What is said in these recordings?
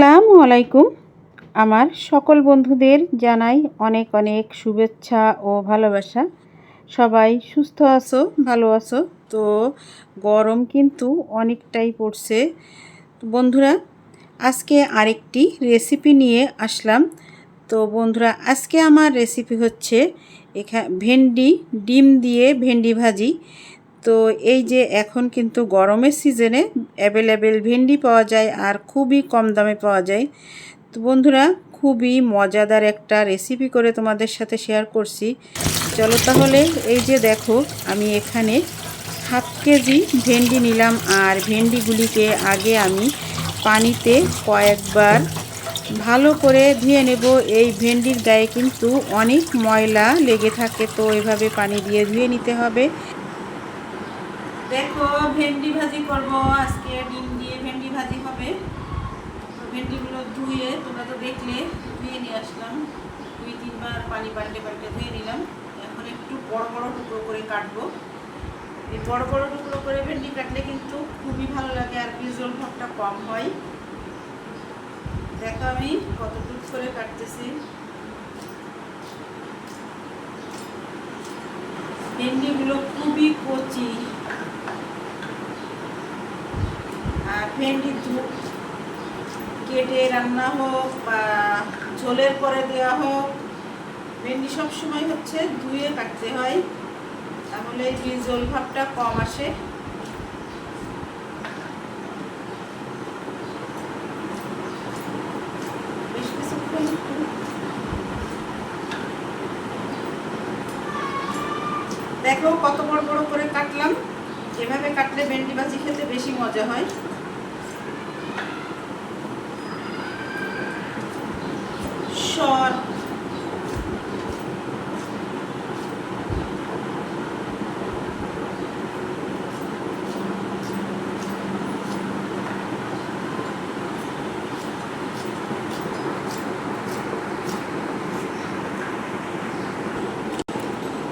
আসসালামু আলাইকুম। আমার সকল বন্ধুদের জানাই অনেক অনেক শুভেচ্ছা ও ভালোবাসা। সবাই সুস্থ আছো, ভালো আছো? তো গরম কিন্তু অনেকটাই পড়ছে। বন্ধুরা, আজকে আরেকটি রেসিপি নিয়ে আসলাম। তো বন্ধুরা, আজকে আমার রেসিপি হচ্ছে এখা ভেন্ডি, ডিম দিয়ে ভেন্ডি ভাজি। তো এই যে এখন কিন্তু গরমের সিজনে অ্যাভেলেবেল ভেন্ডি পাওয়া যায় আর খুবই কম দামে পাওয়া যায়। তো বন্ধুরা, খুবই মজাদার একটা রেসিপি করে তোমাদের সাথে শেয়ার করছি। চলো তাহলে এই যে দেখো, আমি এখানে হাফ কেজি ভেন্ডি নিলাম আর ভেন্ডিগুলিকে আগে আমি পানিতে কয়েকবার ভালো করে ধুয়ে নেব। এই ভেন্ডির গায়ে কিন্তু অনেক ময়লা লেগে থাকে, তো এভাবে পানি দিয়ে ধুয়ে নিতে হবে। দেখো, ভেন্ডি ভাজি করব। আজকে ডিম দিয়ে ভেন্ডি ভাজি হবে। ভেন্ডিগুলো ধুয়ে তোমরা তো দেখলে, ধুয়ে নিয়ে আসলাম। দুই, তিনবার পানি পাল্টে পাল্টে ধুয়ে নিলাম। এখন একটু বড় বড় টুকরো করে কাটবো। এই বড় বড় টুকরো করে ভেন্ডি কাটলে কিন্তু খুবই ভালো লাগে আর বিজল ভাবটা কম হয়। দেখো আমি কতটুকু করে কাটতেছি। ভেন্ডিগুলো খুবই কচি। আর ভেন্ডি কেটে রান্না হোক বা ঝোলের পরে দেওয়া হোক, ভেন্ডি সবসময় হচ্ছে ধুয়ে কাটতে হয়, তাহলে জল ভাবটা কম আসে। দেখো কত বড় বড় করে কাটলাম। এভাবে কাটলে ভেন্ডি ভাজি খেতে বেশি মজা হয়।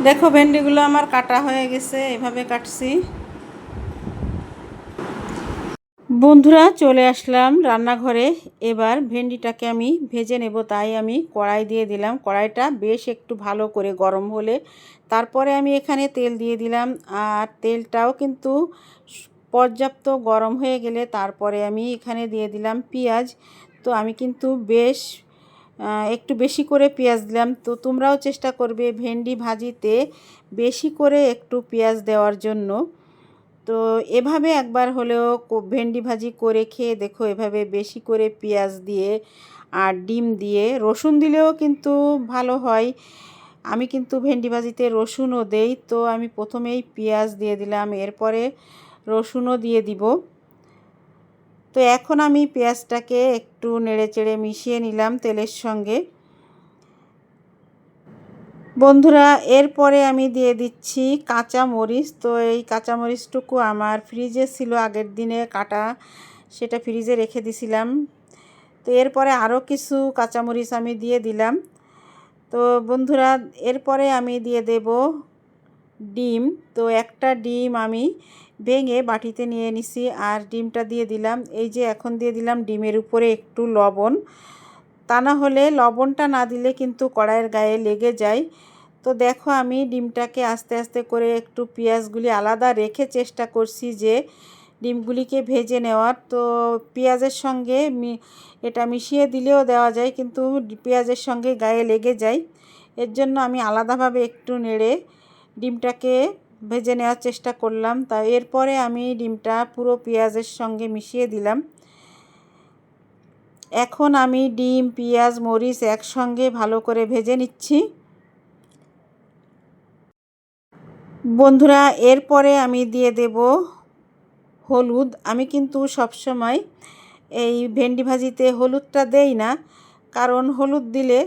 দেখো ভেন্ডিগুলো আমার কাটা হয়ে গেছে, এভাবে কাটছি। বন্ধুরা চলে আসলাম রান্নাঘরে। এবার ভেন্ডিটাকে আমি ভেজে নেব, তাই আমি কড়াই দিয়ে দিলাম। কড়াইটা বেশ একটু ভালো করে গরম হলে তারপরে আমি এখানে তেল দিয়ে দিলাম। আর তেলটাও কিন্তু পর্যাপ্ত গরম হয়ে গেলে তারপরে আমি এখানে দিয়ে দিলাম পেঁয়াজ। তো আমি কিন্তু বেশ একটু বেশি করে পেঁয়াজ দিলাম। তো তোমরাও চেষ্টা করবে ভেন্ডি ভাজিতে বেশি করে একটু পেঁয়াজ দেওয়ার জন্য। তো এভাবে একবার হলেও ভেন্ডি ভাজি করে খেয়ে দেখো এভাবে বেশি করে পেঁয়াজ দিয়ে আর ডিম দিয়ে রসুন দিলেও কিন্তু ভালো হয়। আমি কিন্তু ভেন্ডি ভাজিতে রসুনও দেই, তো আমি প্রথমেই পেঁয়াজ দিয়ে দিলাম, এরপরে রসুনও দিয়ে দিব। তো এখন আমি পেঁয়াজটাকে একটু নেড়ে চেড়ে মিশিয়ে নিলাম তেলের সঙ্গে। বন্ধুরা, এরপরে আমি দিয়ে দিচ্ছি কাঁচা মরিচ তো এই কাঁচা মরিচটুকু আমার ফ্রিজে ছিল আগের দিনে কাটা, সেটা ফ্রিজে রেখে দিছিলাম। তো এরপরে আরও কিছু কাঁচামরিচ আমি দিয়ে দিলাম। তো বন্ধুরা, এরপরে আমি দিয়ে দেব ডিম। তো একটা ডিম আমি ভেঙে বাটিতে নিয়ে নিছি আর ডিমটা দিয়ে দিলাম। এই যে এখন দিয়ে দিলাম ডিমের উপরে একটু লবণ। তা না হলে লবণটা না দিলে কিন্তু কড়াইয়ের গায়ে লেগে যায়। তো দেখো আমি ডিমটাকে আস্তে আস্তে করে একটু পেঁয়াজগুলি আলাদা রেখে চেষ্টা করছি যে ডিমগুলিকে ভেজে নেওয়ার। তো পেঁয়াজের সঙ্গে এটা মিশিয়ে দিলেও দেওয়া যায়, কিন্তু পেঁয়াজের সঙ্গে গায়ে লেগে যায়। এর জন্য আমি আলাদাভাবে একটু নেড়ে ডিমটাকে ভেজে নেওয়ার চেষ্টা করলাম। তা এরপরে আমি ডিমটা পুরো পেঁয়াজের সঙ্গে মিশিয়ে দিলাম। এখন আমি ডিম, পেঁয়াজ, মরিচ একসঙ্গে ভালো করে ভেজে নিচ্ছি। বন্ধুরা, এরপরে আমি দিয়ে দেব হলুদ। আমি কিন্তু সবসময় এই ভেন্ডি ভাজিতে হলুদটা দেই না, কারণ হলুদ দিলে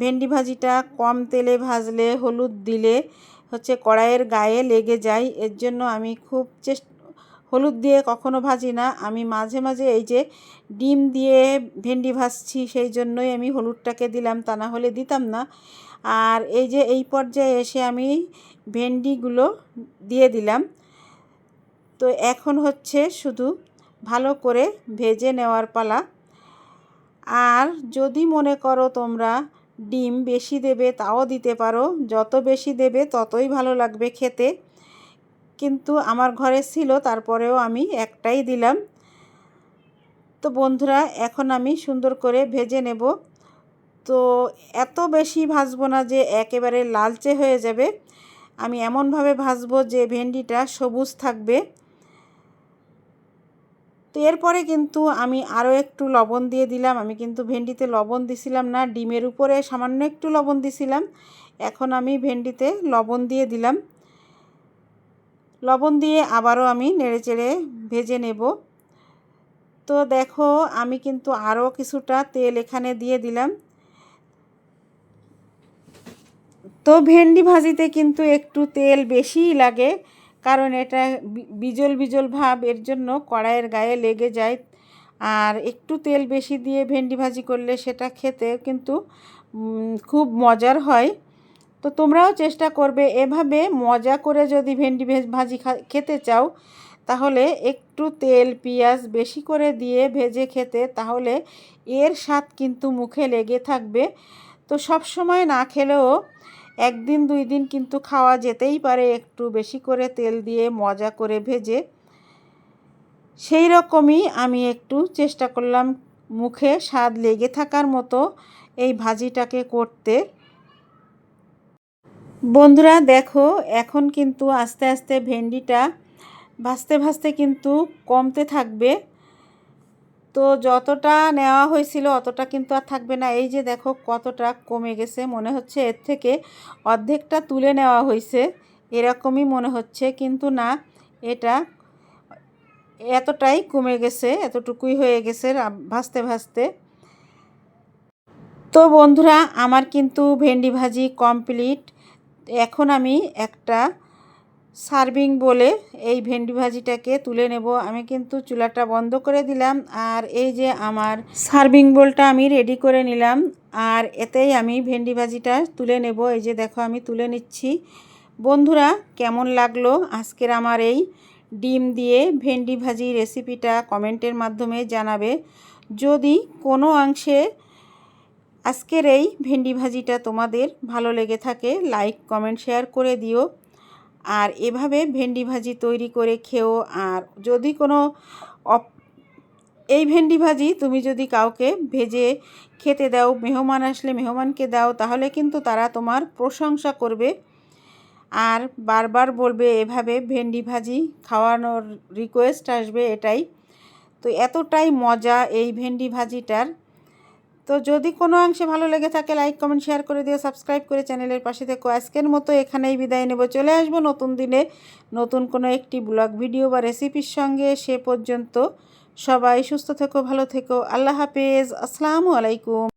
ভেন্ডি ভাজিটা কম তেলে ভাজলে হলুদ দিলে হচ্ছে কড়াইয়ের গায়ে লেগে যায়। এর জন্য আমি খুব চেষ্টা হলুদ দিয়ে কখনো ভাজি না। আমি মাঝে মাঝে এই যে ডিম দিয়ে ভেন্ডি ভাজছি, সেই জন্যই আমি হলুদটাকে দিলাম, তা না হলে দিতাম না। আর এই যে এই পর্যায়ে এসে আমি ভেন্ডিগুলো দিয়ে দিলাম। তো এখন হচ্ছে শুধু ভালো করে ভেজে নেওয়ার পালা। আর যদি মনে করো তোমরা ডিম বেশি দেবে তাও দিতে পারো। যত বেশি দেবে ততই ভালো লাগবে খেতে। কিন্তু আমার ঘরে ছিল, তারপরেও আমি একটাই দিলাম। তো বন্ধুরা, এখন আমি সুন্দর করে ভেজে নেব। তো এত বেশি ভাজবো না যে একেবারে লালচে হয়ে যাবে। আমি এমনভাবে ভাজবো যে ভেন্ডিটা সবুজ থাকবে। তো এরপরে কিন্তু আমি আরও একটু লবণ দিয়ে দিলাম। আমি কিন্তু ভেন্ডিতে লবণ দিছিলাম না, ডিমের উপরে সামান্য একটু লবণ দিছিলাম। এখন আমি ভেন্ডিতে লবণ দিয়ে দিলাম। লবণ দিয়ে আবারও আমি নেড়েচেড়ে ভেজে নেব। তো দেখো, আমি কিন্তু আরও কিছুটা তেল এখানে দিয়ে দিলাম। তো ভেন্ডি ভাজিতে কিন্তু একটু তেল বেশিই লাগে। কারণ এটা বিজল বিজল ভাব, এর জন্য কড়াইয়ের গায়ে লেগে যায়। আর একটু তেল বেশি দিয়ে ভেন্ডি ভাজি করলে সেটা খেতে কিন্তু খুব মজার হয়। তো তোমরাও চেষ্টা করবে এভাবে মজা করে যদি ভেন্ডি ভাজি খেতে চাও, তাহলে একটু তেল, পেঁয়াজ বেশি করে দিয়ে ভেজে খেতে, তাহলে এর স্বাদ কিন্তু মুখে লেগে থাকবে। তো সব সময় না খেলেও একদিন দুই দিন কিন্তু খাওয়া যেতেই পারে, একটু বেশি করে তেল দিয়ে মজা করে ভেজে। সেই রকমই আমি একটু চেষ্টা করলাম মুখে স্বাদ লেগে থাকার মতো এই ভাজিটাকে করতে। বন্ধুরা দেখো, এখন কিন্তু আস্তে আস্তে ভেন্ডিটা ভাজতে ভাজতে কিন্তু কমতে থাকবে। তো যতটা নেওয়া হয়েছিল অতটা কিন্তু আর থাকবে না। এই যে দেখো কতটা কমে গেছে, মনে হচ্ছে এর থেকে অর্ধেকটা তুলে নেওয়া হয়েছে, এরকমই মনে হচ্ছে। কিন্তু না, এটা এতটাই কমে গেছে, এতটুকুই হয়ে গেছে ভাজতে ভাজতে তো বন্ধুরা, আমার কিন্তু ভেন্ডি ভাজি কমপ্লিট। এখন আমি একটা সার্ভিং বলে এই ভেন্ডি ভাজিটাকে তুলে নেব। আমি কিন্তু চুলাটা বন্ধ করে দিলাম আর এই যে আমার সার্ভিং বোলটা আমি রেডি করে নিলাম আর এতেই আমি ভেন্ডি ভাজিটা তুলে নেব। এই যে দেখো আমি তুলে নিচ্ছি। বন্ধুরা, কেমন লাগল আজকের আমার এই ডিম দিয়ে ভেন্ডি ভাজি রেসিপিটা কমেন্টের মাধ্যমে জানাবে। যদি কোনো অংশে আজকের এই ভেন্ডি ভাজিটা তোমাদের ভালো লেগে থাকে, লাইক, কমেন্ট, শেয়ার করে দিও। আর এভাবে ভেন্ডি ভাজি তৈরি করে খেও। আর যদি কোনো এই ভেন্ডি ভাজি তুমি যদি কাউকে ভেজে খেতে দাও, মেহমান আসলে মেহমানকে দাও, তাহলে কিন্তু তারা তোমার প্রশংসা করবে। আর বারবার বলবে, এভাবে ভেন্ডি ভাজি খাওয়ানোর রিকোয়েস্ট আসবে এটাই। তো এতটাই মজা এই ভেন্ডি ভাজিটার। তো যদি কোনো অংশে ভালো লেগে থাকে লাইক কমেন্ট শেয়ার করে দিও। সাবস্ক্রাইব করে চ্যানেলের পাশে থেকো। আজকের মতো এখানেই বিদায় নেব। চলে আসব নতুন দিনে নতুন কোনো একটি ব্লগ ভিডিও বা রেসিপির সঙ্গে। সে পর্যন্ত সবাই সুস্থ থেকো, ভালো থেকো। আল্লাহ হাফেজ। আসসালামু আলাইকুম।